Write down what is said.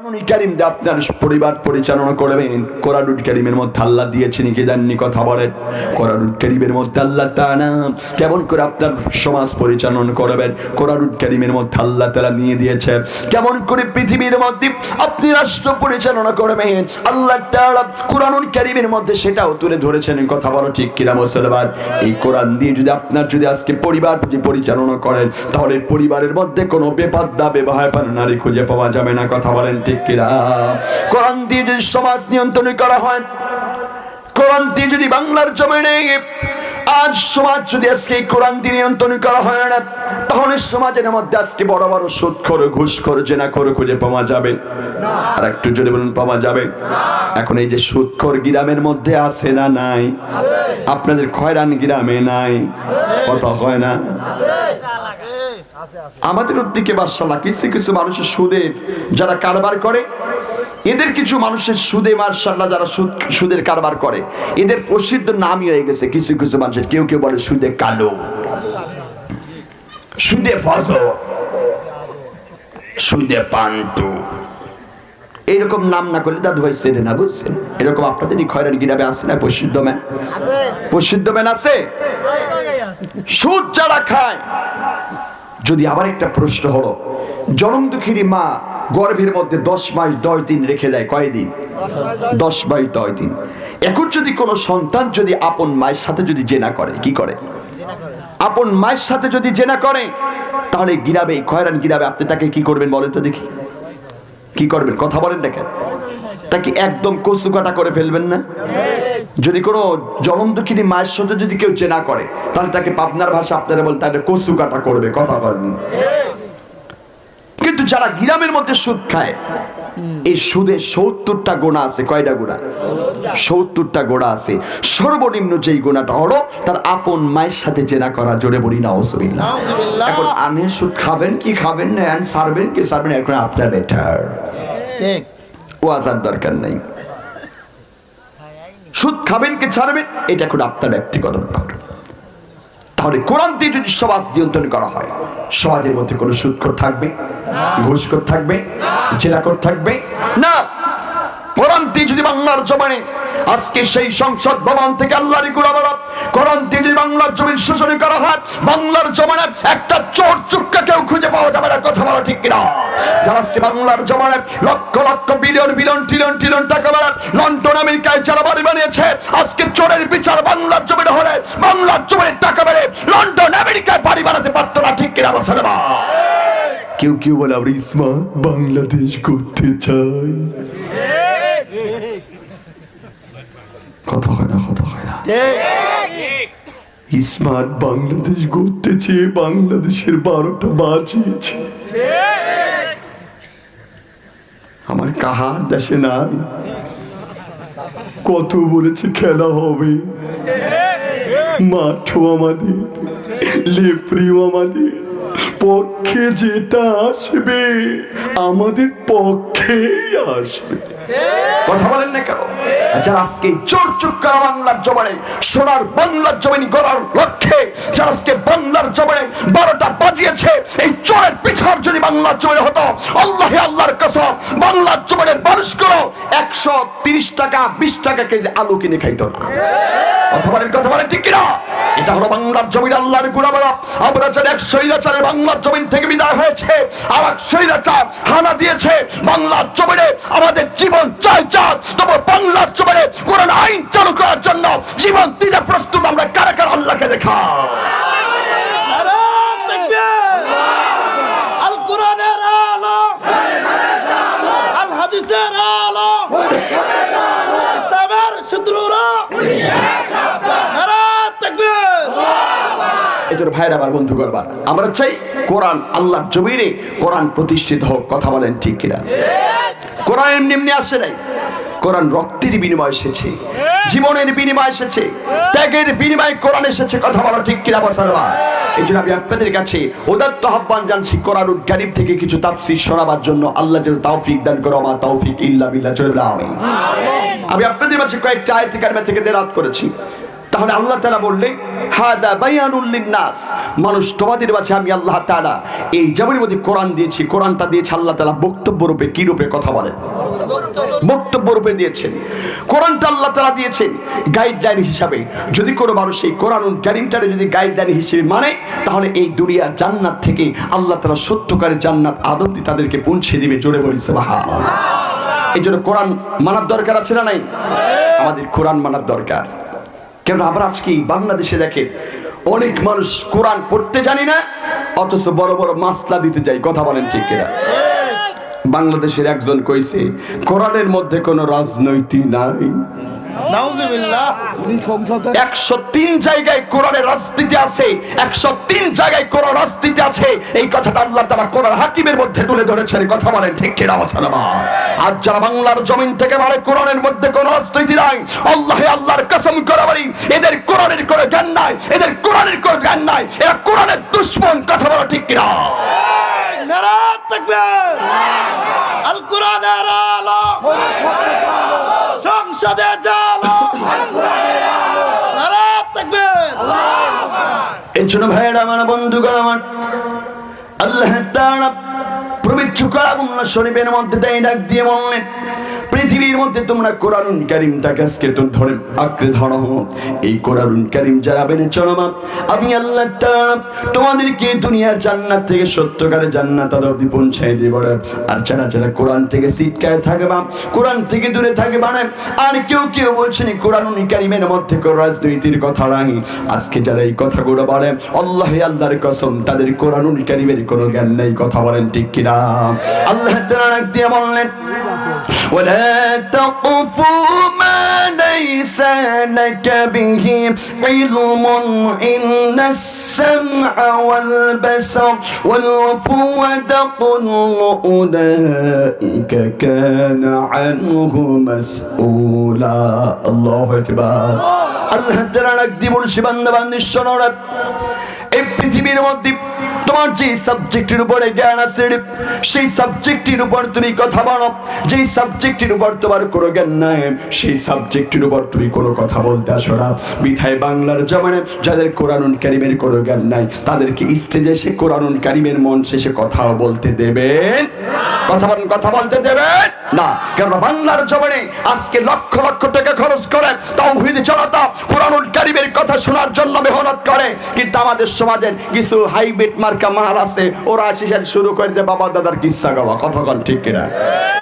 কারিম দিয়ে আপনার পরিবার পরিচালনা করবেন। কোরআনুল কারিমের মধ্যে আল্লাহ দিয়েছেন, কি জাননি কথা বলেন? কোরআনুল কারিমের মধ্যে আল্লাহ তাআলা কেমন করে আপনার সমাজ পরিচালনা করবেন? কোরআনুল কারিমের মধ্যে আল্লাহ তাআলা নিয়ে দিয়েছে, কেমন করে পৃথিবীর মধ্যে আপনি রাষ্ট্র পরিচালনা করবেন? আল্লাহ তাআলা কোরআনুল কারিমের মধ্যে সেটাও তুলে ধরেছেন, কথা বলো ঠিক কিনা মুসলমান? এই কোরআন দিয়ে যদি আপনার যদি আজকে পরিবার যদি পরিচালনা করেন, তাহলে পরিবারের মধ্যে কোনো বেপাদ্দা ব্যবহার নারী খুঁজে পাওয়া যাবে না, কথা বলেন কোরআন দিয়ে যদি সমাজ নিয়ন্ত্রণ করা হয়, কোরআন দিয়ে যদি বাংলার জমিনে আজ সমাজ যদি আজকে কোরআন দিয়ে নিয়ন্ত্রণ করা হয় না, তাহলে সমাজের মধ্যে আজকে বড় বড় সুদ করে ঘুষ করে জেনা করে খুঁজে পাওয়া যাবে। আর একটু জোরে বলুন, পাওয়া যাবে? এখন এই যে সুদখোর গ্রামের মধ্যে আছে না নাই? আপনাদের খয়রান গ্রামে নাই? কথা হয় না? আমাদের দিকে বাসাল্লাহ কিছু কিছু মানুষের সুদে যারা কারবার করে এদের কিছু মানুষের সুদে মার্শাল্লাহ যারা সুদ সুদের কারবার করে এদের প্রসিদ্ধ নামই হয়ে গেছে কিছু কিছু মানুষের কেউ কেউ বলে সুদে কালো। সুদে ফজর সুদে পান্টু। এইরকম নাম না করলে দাদু ভাই সেরে না বুঝছেন? এরকম আপনাদেরই খয়রান গিরাবে আছে না প্রসিদ্ধ ম্যান? প্রসিদ্ধ ম্যান আছে। সুদ যারা খায় যদি আবার একটা প্রশ্ন হলো, জনম দুঃখিনী মা গর্ভের মধ্যে দশ মাস, দশ দিন রেখে দেয়, কয়দিন? দশ মাস, দশ দিন। এখন যদি কোনো সন্তান যদি আপন মায়ের সাথে যদি জেনা করে, কি করে? আপন মায়ের সাথে যদি জেনা করে, তাহলে গিরাবে খয়রান গিরাবে, আপনি তাকে কি করবেন বলেন তো দেখি। কি করবেন? কথা বলেন দেখেন তাকে একদম কচু কাটা করে ফেলবেন না? যদি কোনো দুঃখিনী মায়ের সাথে যদি কেউ চেনা করে তাহলে তাকে পাবনার ভাষা আপনারা বলেন তাহলে কচু কাটা করবে কথা বলেন। কিন্তু যারা গ্রামের মধ্যে সুদ খায় এই সুদে সত্তরটা গোনা আছে কয়টা গোনা? সত্তরটা গোনা আছে। সর্বনিম্ন যেই গোনাটা হলো তার আপন মায়ের সাথে জেনা করা জোরে বলি না অসুবিল্লা এখন আমি সুদ খাবেন কি খাবেন না সারবেন কি সারবেন এখন আপনার বেটার ও আসার দরকার নেই। সুদ খাবেন কি ছাড়বেন এটা এখন আপনার ব্যক্তিগত ব্যাপার। তাহলে কোরআন দিয়ে যদি সমাজ নিয়ন্ত্রণ করা হয়, সমাজের মধ্যে কোনো সুদখোর থাকবে? ঘুষখোর থাকবে? জেলাখোর থাকবে? না! কোরআন দিয়ে যদি বাংলার জমানে আজকে সেই সংসদ ভবন থেকে কুরাবারা কোরআন যদি বাংলার জমিন শোষণ করা হয়। বাংলার জমানে একটা চোর চুক্কা কেউ খুঁজে পাওয়া যাবে না, কথা বলা ঠিক কিনা? যারা আজকে বাংলার জমানে lakh lakh billion billion trillion trillion টাকা বেড়া লন্ডন, আমেরিকায় যারা বাড়ি বানিয়েছে, আজকে চোরের বিচার বাংলার জমিনে হলে বাংলার জমিনে টাকা বেড়ে লন্ডন, আমেরিকায় বাড়ি বানাতে পারতো না, ঠিক কিনা মুসলমান কেউ কেউ বলে আমরা স্মার্ট বাংলাদেশ করতে চাই। কথা হয় না কথা হয় না। স্মার্ট বাংলাদেশ গড়তে চেয়ে বাংলাদেশের বারোটা বাজিয়েছে। আমার কাহার দেশে নাই। কত বলেছে খেলা হবে। মাঠও আমাদের লেপ্রিও আমাদের। পক্ষে যেটা আসবে আমাদের পক্ষেই আসবে। কথা বলেন না কেন? যারা আজকে চোর চুপ করা বাংলার জমানে সোনার বাংলার জমিন গড়ার লক্ষ্যে, যারা আজকে বাংলার জমানে বারোটা বাজিয়েছে, এই চোরের পিছার যদি বাংলার জমিনে হতো, আল্লাহ আল্লাহর কসম, বাংলার জমানের মানুষগুলো একশো তিরিশ টাকা, বিশ টাকা কেজি আলু কিনে খাইতো না ঠিক বাংলার আমরা থেকে হয়েছে। আর এক দিয়েছে। বাংলার আমাদের জীবন চাই তবে বাংলার জমিনে কোরআন আইন চালু করার জন্য জীবন দিতে প্রস্তুত আমরা। কারা কারা আল্লাহকে দেখা নারায়ণ তাকবীর আল কোরআনের আলো আল হাদিসের আলো ইসলামের শত্রুরা নারায়ণ তাকবীর এই জন্য ভাইরা আমার বন্ধু করবার আমরা চাই কোরআন আল্লাহর জমিনে কোরআন প্রতিষ্ঠিত হোক, কথা বলেন ঠিক কিনা? কোরআন এমনি এমনি আসে নাই। কোরআন রক্তের বিনিময় এসেছে, জীবনের বিনিময় এসেছে, ত্যাগের বিনিময় কোরআন এসেছে, কথা বলা ঠিক কিনা বসারবা এই জন্য আমি আপনাদের কাছে উদাত্ত আহ্বান জানছি কোরআনুল কারিম থেকে কিছু তাফসির শোনাবার জন্য। আল্লাহ যেন তৌফিক দান করো আমার তৌফিক ইল্লা বিল্লাহ, চলে আমিন। আমি আপনাদের কাছে কয়েকটা আয়াত কারিমা থেকে দেরাত করেছি। তাহলে আল্লাহ তাআলা বললে হাদা লিন্নাস। মানুষ তোমাদের মাঝে আমি আল্লাহ তাআলা এই জাবরের মধ্যে কোরআন দিয়েছি, কোরআনটা দিয়েছে আল্লাহ তাআলা বক্তব্য রূপে, কি রূপে কথা বলেন? বক্তব্য রূপে দিয়েছেন। কোরআনটা আল্লাহ তাআলা দিয়েছেন গাইডলাইন হিসাবে। যদি কোনো মানুষ এই কোরআনুল কারীমটারে যদি গাইডলাইন হিসেবে মানে তাহলে এই দুনিয়ার জান্নাত থেকে আল্লাহ তালা সত্যকারের জান্নাত আদবটি তাদেরকে পৌঁছে দিবে, জোরে বলি, সুবহানাল্লাহ। এই জন্য কোরআন মানার দরকার আছে না নাই? আমাদের কোরআন মানার দরকার। কেন আমরা আজকে বাংলাদেশে দেখে অনেক মানুষ কোরআন পড়তে জানি না, অথচ বড় বড় মাসলা দিতে যাই, কথা বলেন ঠিক কিনা? বাংলাদেশের একজন কইছে, কোরআনের মধ্যে কোনো রাজনৈতিক নাই। একশো তিন জায়গায় কোরআনের রাজনীতি আছে একশো তিন জায়গায় কোরআন রাজনীতি আছে। এই কথাটা আল্লাহ তারা কোরআন হাকিমের মধ্যে তুলে ধরেছেন কথা বলেন ঠিক কিনা মুসলমান আজ যারা বাংলার জমিন থেকে বলে কোরআনের মধ্যে কোনো রাজনীতি নাই। আল্লাহ আল্লাহর কসম করে বলি এদের কোরআনের কোনো জ্ঞান নাই এদের কোরআনের কোনো জ্ঞান নাই। এরা কোরআনের দুশ্মন কথা বলো ঠিক কিনা। নারাত তাকবীর আল কোরআনের আলো। সংসদে জালো নারাত তাকবীর জন্য ভাইয়েরা আমার বন্ধুগণ আমার আল্লাহ পবিত্র কালামুল্লাহ শরীফের মধ্যে তাই ডাক দিয়ে বললেন পৃথিবীর মধ্যে তোমরা কোরআনুন কারিমটাকে আজকে তো ধরে আঁকড়ে ধরো। এই কোরআন কারিম যারা মেনে চলো মা, আমি আল্লাহ তোমাদেরকে দুনিয়ার জান্নাত থেকে সত্যকারে জান্নাত অবধি পৌঁছাই দেব। আর যারা যারা কোরআন থেকে সিটকায় থাকবা কোরআন থেকে দূরে থাকে না আর কেউ কেউ বলছেন এই কোরআনুন কারিমের মধ্যে রাজনীতির কথা নাই। আজকে যারা এই কথাগুলো বলে, আল্লাহ আল্লাহর কসম, তাদের কোরআনুল কারিমের কোনো জ্ঞান নেই, কথা বলেন ঠিক কিনা? আল্লাহ ডাক দিয়ে বললেন ولا تقف ما ليس لك به علم إن السمع والبصر والفؤاد كل أولئك كان عنه مسؤولا الله أكبر আল্লাহ তাআলা ডাক দিয়ে বলছে বান্দা বান্দি শোনো রে। এই পৃথিবীর মধ্যে তোমার যে সাবজেক্টের উপরে জ্ঞান আছে, সেই সাবজেক্টের উপর তুমি কথা বলো। যেই সাবজেক্টের উপর তোমার কোনো জ্ঞান নাই, সেই সাবজেক্টের উপর তুমি কোনো কথা বলতে আসো না। বিধায় বাংলার জমানে যাদের কোরআনুন কারিমের কোনো জ্ঞান নাই, তাদেরকে স্টেজে এসে কোরআনুন কারিমের মন শেষে কথাও বলতে দেবেন। কথা বলেন, কথা বলতে দেবেন? না কারণ বাংলার জমানে আজকে লক্ষ লক্ষ টাকা খরচ করে তাওহিদ জনতা কোরআনুল কারিমের কথা শোনার জন্য মেহনত করে। কিন্তু আমাদের সমাজের কিছু হাইব্রিড মার্কা মাল আছে, ওরা শিশার শুরু করে দেয়। বাবা, দাদার কিচ্ছা গাওয়া কন ঠিক কিনা?